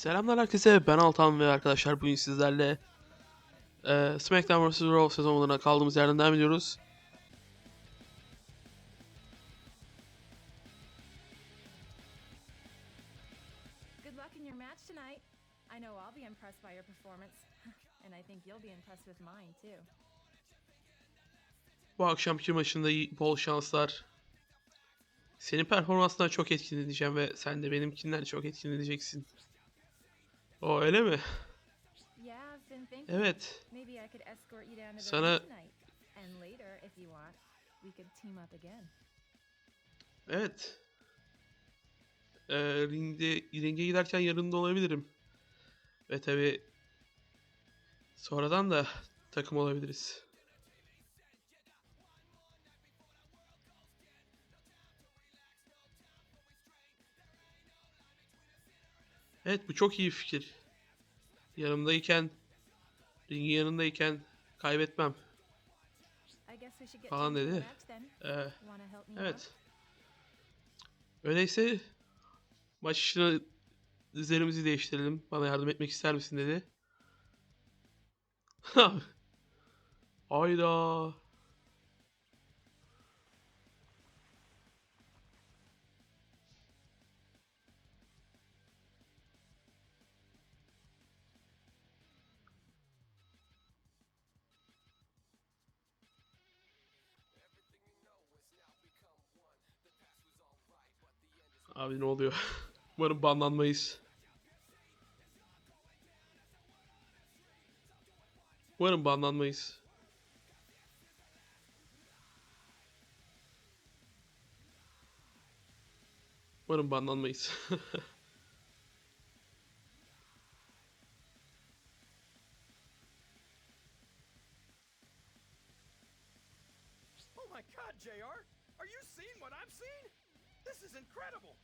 Selamlar herkese ben Altan ve arkadaşlar bugün sizlerle e, SmackDown vs. Raw sezonlarına kaldığımız yerden devam ediyoruz. Good luck in your match tonight. I know I'll be impressed by your performance, and I think you'll be impressed with mine too. Bu akşamki maçında bol şanslar. Senin performansından çok etkileneceğim ve sen de benimkinden çok etkileneceksin. O öyle mi? Evet. Sana-. Evet. Ee, ringde, ringe giderken yanında olabilirim. Ve tabi sonradan da takım olabiliriz. Evet bu çok iyi fikir. Yanımdayken, ringin yanındayken kaybetmem. Falan dedi. Ee? Evet. Öyleyse maç işine üzerimizi değiştirelim. Bana yardım etmek ister misin dedi. Hayda. Abi ne oluyor? Umarım banlanmayız. Umarım banlanmayız. Umarım banlanmayız. Oh my god, JR! Are you seeing what I'm seeing? This is incredible!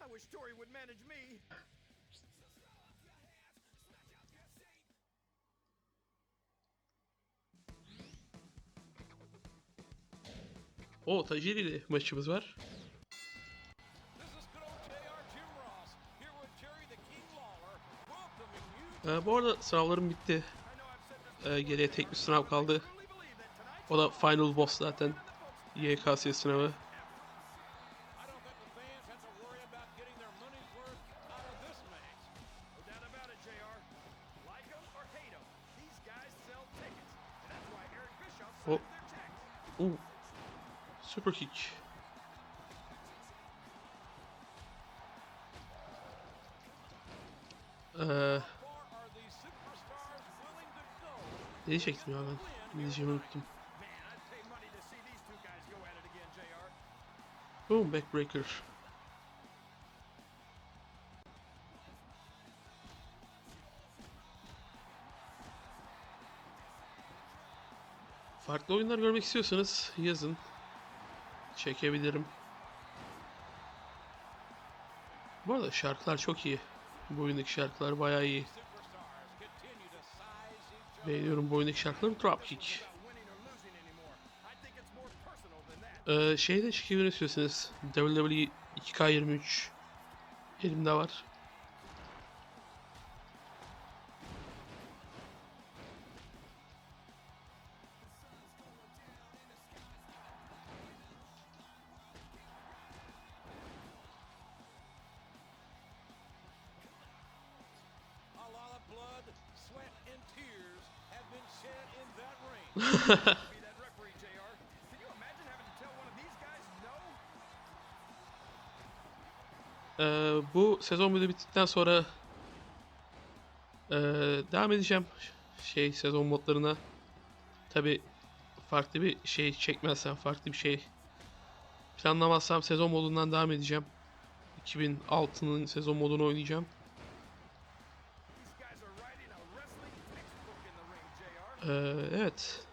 I wish Tori would manage me. o Tajiri ile maçımız var. Ee, bu arada sınavlarım bitti. Ee, geriye tek bir sınav kaldı. O da Final Boss zaten. YKS sınavı. Checks. Uh. Super kick. Ee, ne diyecektim ya ben? Ne diyeceğimi unuttum. Man, I'd Farklı oyunlar görmek istiyorsanız yazın. Çekebilirim. Bu arada şarkılar çok iyi. Bu oyundaki şarkılar bayağı iyi. Beğeniyorum bu oyundaki şarkıları. Dropkick. Ee, şeyde çekebilir istiyorsanız WWE 2K23 elimde var. Ee, bu sezon böyle bittikten sonra ee, devam edeceğim şey sezon modlarına. Tabi farklı bir şey çekmezsem, farklı bir şey planlamazsam sezon modundan devam edeceğim. 2006'nın sezon modunu oynayacağım. These guys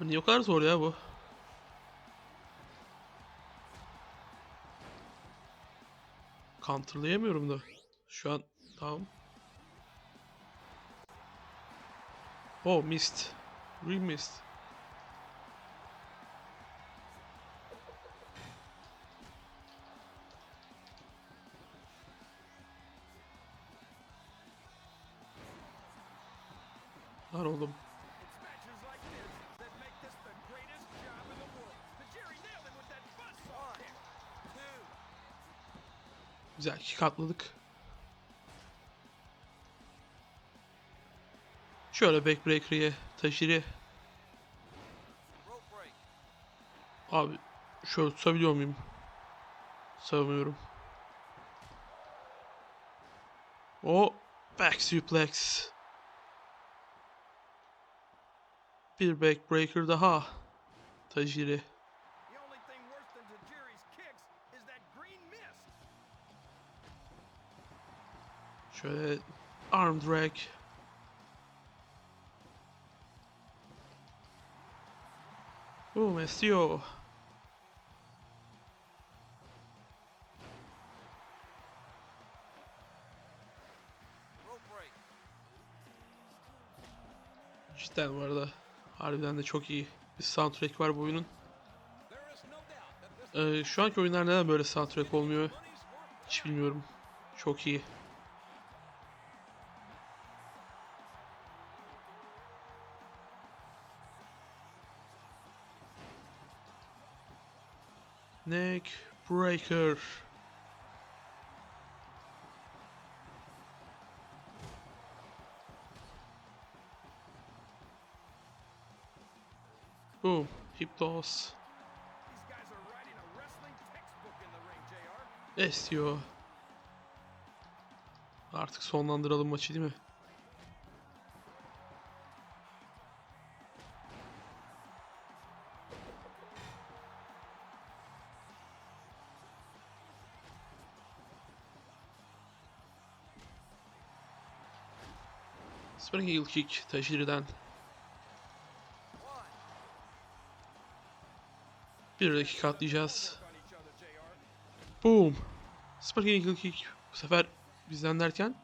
Niye o kadar zor ya bu? Counterlayamıyorum da. Şu an tamam. Oh missed. We. Güzel kick atladık. Şöyle backbreaker'ı taşırı. Abi şöyle tutabiliyor muyum? Savunmuyorum. O back suplex. Bir backbreaker daha. Tajiri. Şöyle arm drag. Boom, break. Cidden bu arada harbiden de çok iyi bir soundtrack var bu oyunun. Ee, şu anki oyunlar neden böyle soundtrack olmuyor hiç bilmiyorum. Çok iyi. Neck breaker. Boom. Hip toss. Estiyor. Artık sonlandıralım maçı değil mi? Spring heel kick Tajiri'den. Bir dakika atlayacağız. Boom. Spring heel kick. Bu sefer bizden derken.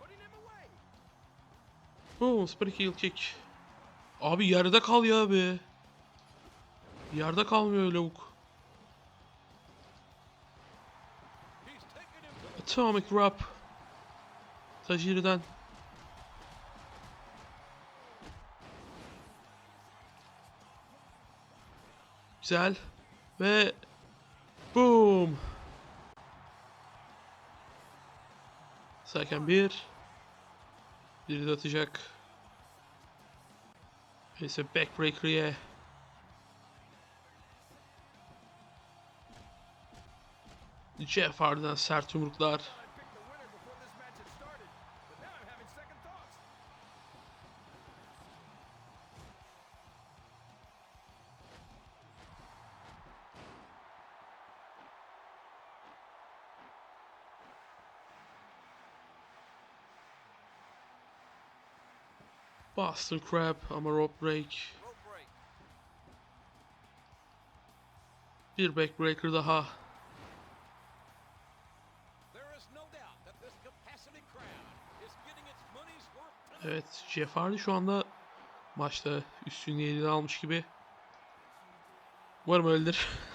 Putting him away. Boom, spring heel kick. Abi yerde kal ya be. Yerde kalmıyor lavuk. Atomic Wrap. Tajiri'den. Güzel. Ve boom. Sakin bir. Biri de atacak. Neyse backbreaker'ye. Jeff Hardy'den sert yumruklar. Boston Crab ama rope break. Bir backbreaker daha. Evet Jeff Hardy şu anda maçta üstünlüğü eline almış gibi. Umarım öyledir.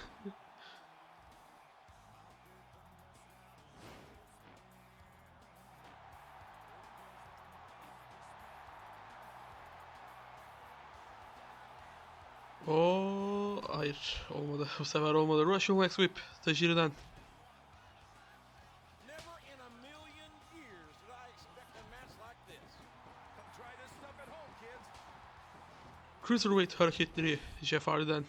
Oo, hayır olmadı. Bu sefer olmadı. Russian Leg Sweep Tajiri'den. Cruiserweight hareketleri Jeff Hardy'den.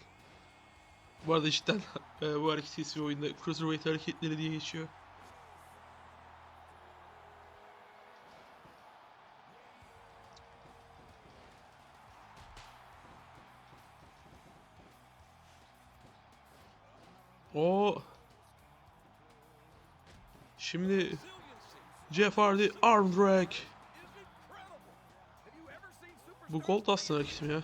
Bu arada cidden e, bu hareketi ismi oyunda Cruiserweight hareketleri diye geçiyor. O Şimdi Jeff Hardy arm drag. Bu Gold aslında hareketim ya.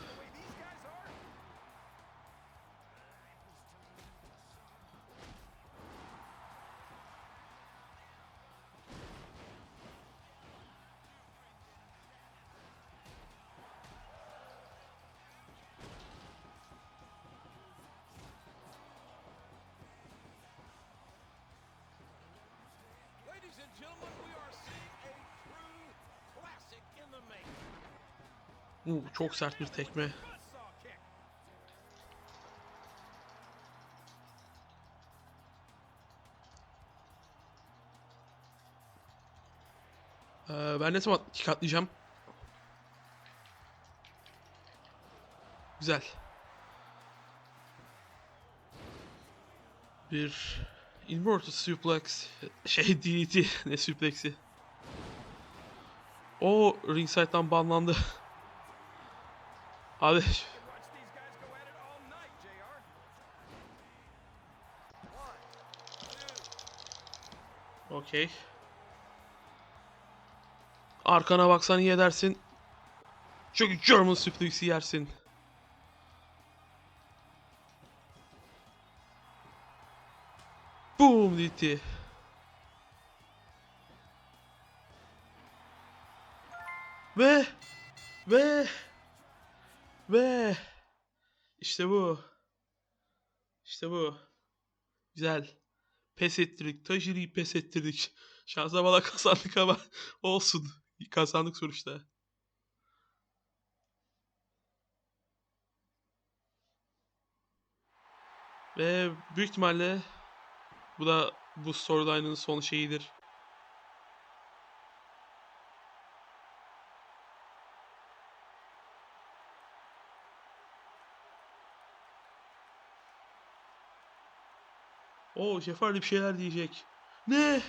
Bu çok sert bir tekme. Ee, ben ne zaman kick atlayacağım? Güzel. Bir inverted suplex şey DDT ne suplex'i. O ringside'dan banlandı. two, okey. Arkana baksan iyi edersin. Çünkü German suplex'i yersin. Boom DDT. Ve ve ve işte bu. İşte bu. Güzel. Pes ettirdik. Tajiri'yi pes ettirdik. Şansa bala kazandık ama olsun. Kazandık sonuçta. Ve büyük ihtimalle bu da bu storyline'ın son şeyidir. O Jeopardy bir şeyler diyecek. Ne?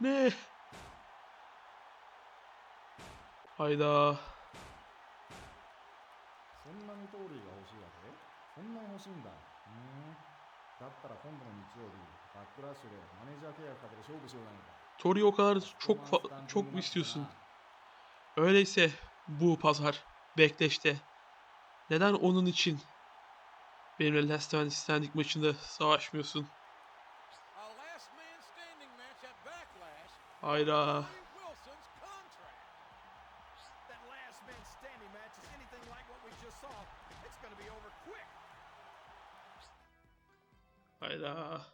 Ne? Hayda. Tori o kadar çok çok mu istiyorsun? Öyleyse bu pazar bekleşte. Neden onun için benimle Last Man Standing maçında savaşmıyorsun? Hayda. Hayda.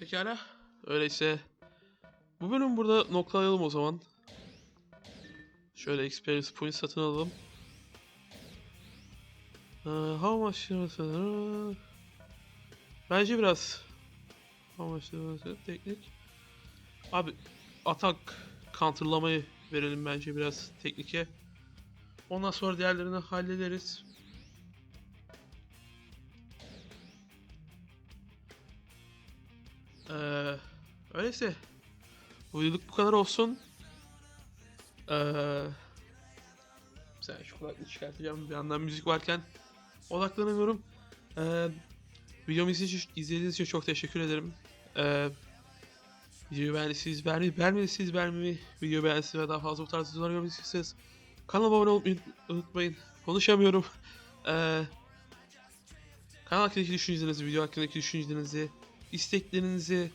Pekala. Öyleyse bu bölüm burada noktalayalım o zaman. Şöyle experience point satın alalım. Ee, how much? Bence biraz how much teknik. Abi atak counterlamayı verelim bence biraz teknike. Ondan sonra diğerlerini hallederiz. Ee, öyleyse bu yıllık bu kadar olsun. Ee, sen şu kulaklığı çıkartacağım bir yandan müzik varken odaklanamıyorum. Ee, videomu izlediğiniz için çok teşekkür ederim. Ee, Videoyu beğendiyseniz beğenmeyi, beğenmediyseniz beğenmeyi, videoyu beğendiyseniz ve daha fazla bu tarz videolar görmek istiyorsanız kanalıma abone olmayı unutmayın. Konuşamıyorum. Ee, kanal hakkındaki düşüncelerinizi, video hakkındaki düşüncelerinizi, isteklerinizi,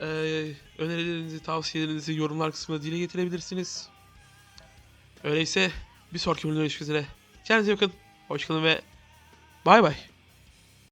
ee, önerilerinizi, tavsiyelerinizi yorumlar kısmında dile getirebilirsiniz. Öyleyse bir sonraki bölümde görüşmek üzere. Kendinize bakın. Hoşçakalın ve bay bay.